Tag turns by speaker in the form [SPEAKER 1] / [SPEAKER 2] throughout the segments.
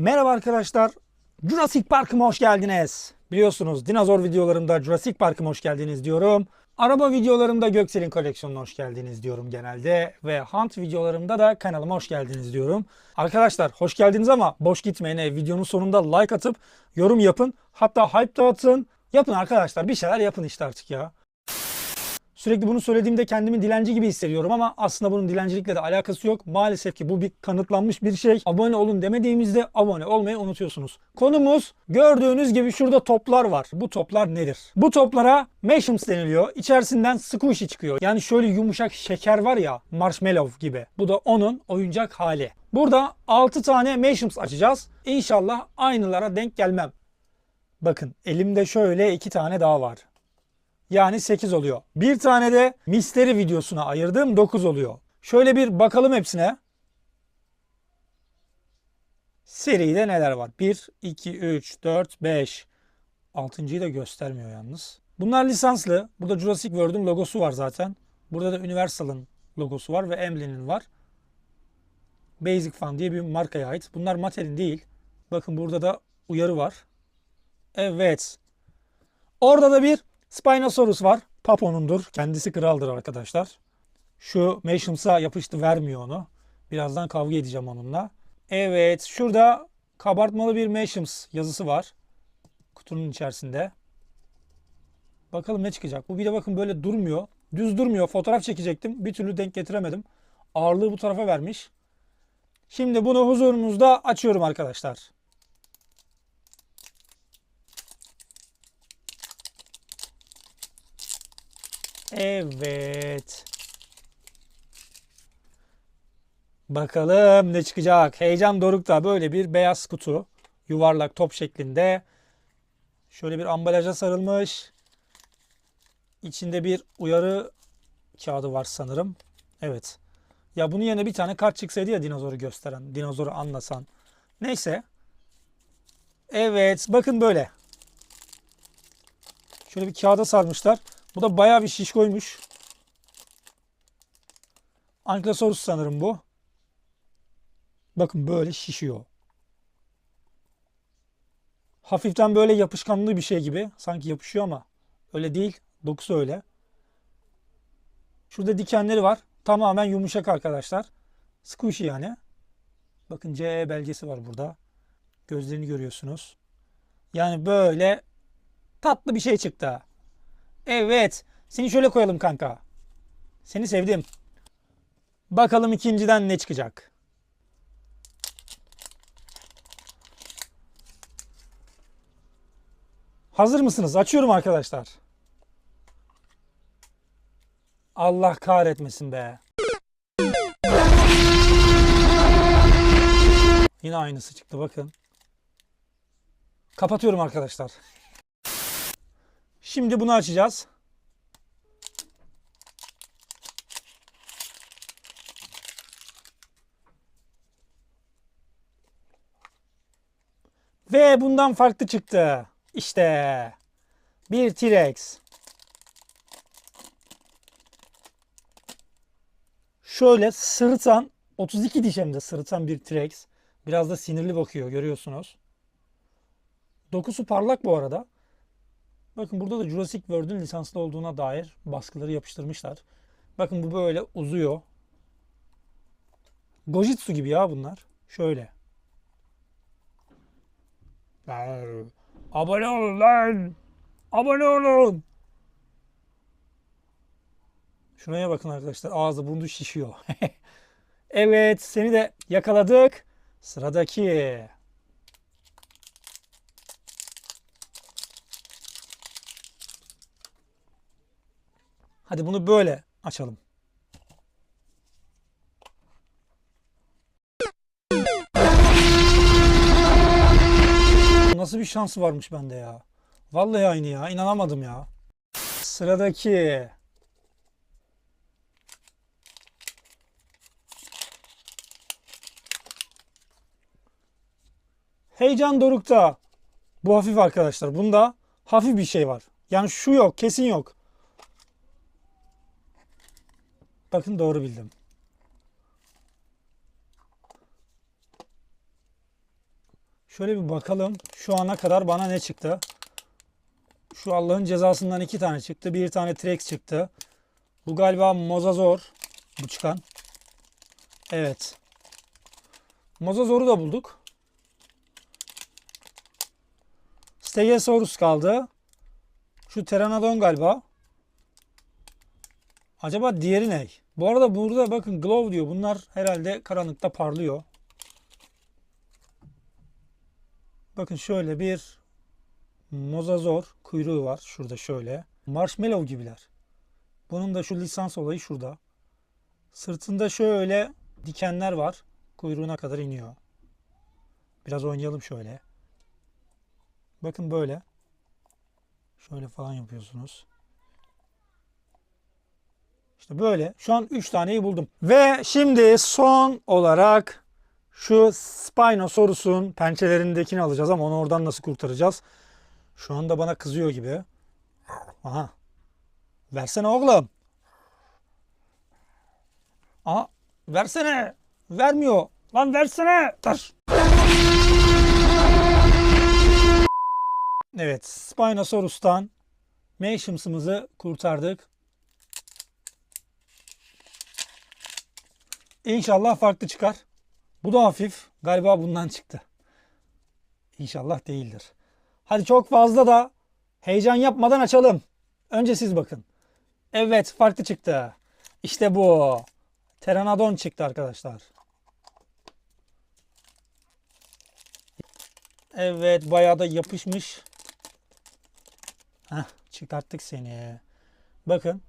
[SPEAKER 1] Merhaba arkadaşlar. Jurassic Park'ıma hoş geldiniz. Biliyorsunuz dinozor videolarımda Jurassic Park'ıma hoş geldiniz diyorum. Araba videolarımda Göksel'in koleksiyonuna hoş geldiniz diyorum genelde. Ve Hunt videolarımda da kanalıma hoş geldiniz diyorum. Arkadaşlar hoş geldiniz ama boş gitmeyin. E, videonun sonunda like atıp yorum yapın. Hatta hype dağıtın. Yapın arkadaşlar bir şeyler yapın işte artık ya. Sürekli bunu söylediğimde kendimi dilenci gibi hissediyorum ama aslında bunun dilencilikle de alakası yok. Maalesef ki bu bir kanıtlanmış bir şey. Abone olun demediğimizde abone olmayı unutuyorsunuz. Konumuz gördüğünüz gibi şurada toplar var. Bu toplar nedir? Bu toplara Mashems deniliyor. İçerisinden squishy çıkıyor. Yani şöyle yumuşak şeker var ya marshmallow gibi. Bu da onun oyuncak hali. Burada 6 tane Mashems açacağız. İnşallah aynılara denk gelmem. Bakın elimde şöyle 2 tane daha var. Yani 8 oluyor. Bir tane de misteri videosuna ayırdığım 9 oluyor. Şöyle bir bakalım hepsine. Seride neler var? 1, 2, 3, 4, 5. Altıncıyı da göstermiyor yalnız. Bunlar lisanslı. Burada Jurassic World'un logosu var zaten. Burada da Universal'ın logosu var ve Emblem'in var. Basic Fan diye bir markaya ait. Bunlar Mattel'in değil. Bakın burada da uyarı var. Evet. Orada da bir Spinosaurus var. Papo'nundur. Kendisi kraldır arkadaşlar. Şu Mashems'a yapıştı vermiyor onu. Birazdan kavga edeceğim onunla. Evet şurada kabartmalı bir Mashems yazısı var. Kutunun içerisinde. Bakalım ne çıkacak. Bu bir de bakın böyle durmuyor. Düz durmuyor. Fotoğraf çekecektim. Bir türlü denk getiremedim. Ağırlığı bu tarafa vermiş. Şimdi bunu huzurunuzda açıyorum arkadaşlar. Evet. Bakalım ne çıkacak. Heyecan dorukta böyle bir beyaz kutu. Yuvarlak top şeklinde. Şöyle bir ambalaja sarılmış. İçinde bir uyarı kağıdı var sanırım. Evet. Ya bunun yerine bir tane kart çıksaydı ya dinozoru gösteren, dinozoru anlasan. Neyse. Evet, bakın böyle. Şöyle bir kağıda sarmışlar. Bu da bayağı bir şiş koymuş. Ankylosaurus sanırım bu. Bakın böyle şişiyor. Hafiften böyle yapışkanlı bir şey gibi. Sanki yapışıyor ama öyle değil. Dokusu öyle. Şurada dikenleri var. Tamamen yumuşak arkadaşlar. Squishy yani. Bakın CE belgesi var burada. Gözlerini görüyorsunuz. Yani böyle tatlı bir şey çıktı. Evet. Seni şöyle koyalım kanka. Seni sevdim. Bakalım ikinciden ne çıkacak. Hazır mısınız? Açıyorum arkadaşlar. Allah kahretmesin be. Yine aynısı çıktı bakın. Kapatıyorum arkadaşlar. Şimdi bunu açacağız. Ve bundan farklı çıktı. İşte bir T-Rex. Şöyle sırıtan 32 diş hem de sırıtan bir T-Rex. Biraz da sinirli bakıyor görüyorsunuz. Dokusu parlak bu arada. Bakın burada da Jurassic World'un lisanslı olduğuna dair baskıları yapıştırmışlar. Bakın bu böyle uzuyor. Gojitsu gibi ya bunlar. Şöyle. Abone olun lan. Abone olun. Şuraya bakın arkadaşlar. Ağzı burnu şişiyor. evet seni de yakaladık. Sıradaki. Hadi bunu böyle açalım. Nasıl bir şans varmış bende ya. Vallahi aynı ya. İnanamadım ya. Sıradaki. Heyecan dorukta. Bu hafif arkadaşlar. Bunda hafif bir şey var. Yani şu yok. Kesin yok. Bakın doğru bildim. Şöyle bir bakalım. Şu ana kadar bana ne çıktı? Şu Allah'ın cezasından iki tane çıktı. Bir tane T-Rex çıktı. Bu galiba Mozazor. Bu çıkan. Evet. Mozazor'u da bulduk. Stegosaurus kaldı. Şu Pteranodon galiba. Acaba diğeri ne? Bu arada burada bakın glow diyor. Bunlar herhalde karanlıkta parlıyor. Bakın şöyle bir mozazor kuyruğu var. Şurada şöyle. Marshmallow gibiler. Bunun da şu lisans olayı şurada. Sırtında şöyle dikenler var. Kuyruğuna kadar iniyor. Biraz oynayalım şöyle. Bakın böyle. Şöyle falan yapıyorsunuz. İşte böyle. Şu an 3 taneyi buldum. Ve şimdi son olarak şu Spinosaurus'un pençelerindekini alacağız ama onu oradan nasıl kurtaracağız? Şu anda bana kızıyor gibi. Aha. Versene oğlum. Aha. Versene. Vermiyor. Lan versene. Dur. Evet. Spinosaurus'tan Mashims'ımızı kurtardık. İnşallah farklı çıkar. Bu da hafif. Galiba bundan çıktı. İnşallah değildir. Hadi çok fazla da heyecan yapmadan açalım. Önce siz bakın. Evet farklı çıktı. İşte bu. Pteranodon çıktı arkadaşlar. Evet bayağı da yapışmış. Heh, çıkarttık seni. Bakın.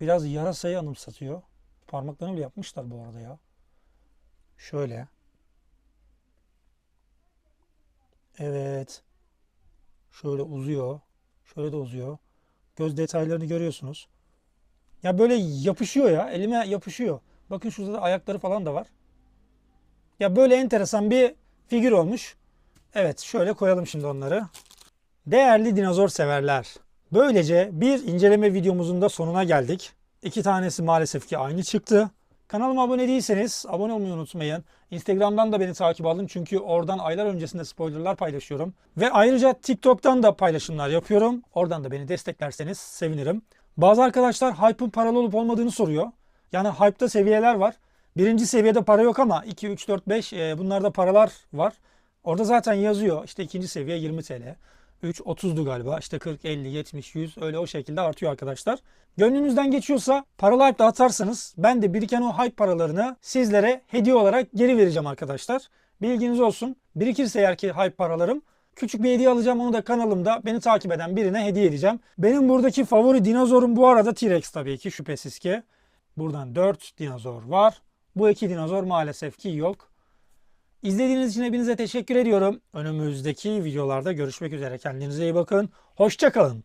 [SPEAKER 1] Biraz yarasayı anımsatıyor. Parmaklarını bile yapmışlar bu arada ya. Şöyle. Evet. Şöyle uzuyor. Şöyle de uzuyor. Göz detaylarını görüyorsunuz. Ya böyle yapışıyor ya. Elime yapışıyor. Bakın şurada da ayakları falan da var. Ya böyle enteresan bir figür olmuş. Evet şöyle koyalım şimdi onları. Değerli dinozor severler. Böylece bir inceleme videomuzun da sonuna geldik. İki tanesi maalesef ki aynı çıktı. Kanalıma abone değilseniz abone olmayı unutmayın. Instagram'dan da beni takip alın çünkü oradan aylar öncesinde spoilerlar paylaşıyorum. Ve ayrıca TikTok'tan da paylaşımlar yapıyorum. Oradan da beni desteklerseniz sevinirim. Bazı arkadaşlar hype'ın paralı olup olmadığını soruyor. Yani hype'da seviyeler var. Birinci seviyede para yok ama 2, 3, 4, 5 e, bunlarda paralar var. Orada zaten yazıyor. İşte ikinci seviye 20 TL. 3 30'du galiba. İşte 40, 50, 70, 100 öyle o şekilde artıyor arkadaşlar. Gönlünüzden geçiyorsa paralı hype atarsanız ben de biriken o hype paralarını sizlere hediye olarak geri vereceğim arkadaşlar. Bilginiz olsun. Birikirse eğer ki hype paralarım küçük bir hediye alacağım. Onu da kanalımda beni takip eden birine hediye edeceğim. Benim buradaki favori dinozorum bu arada T-Rex tabii ki şüphesiz ki. Buradan 4 dinozor var. Bu iki dinozor maalesef ki yok. İzlediğiniz için hepinize teşekkür ediyorum. Önümüzdeki videolarda görüşmek üzere. Kendinize iyi bakın. Hoşçakalın.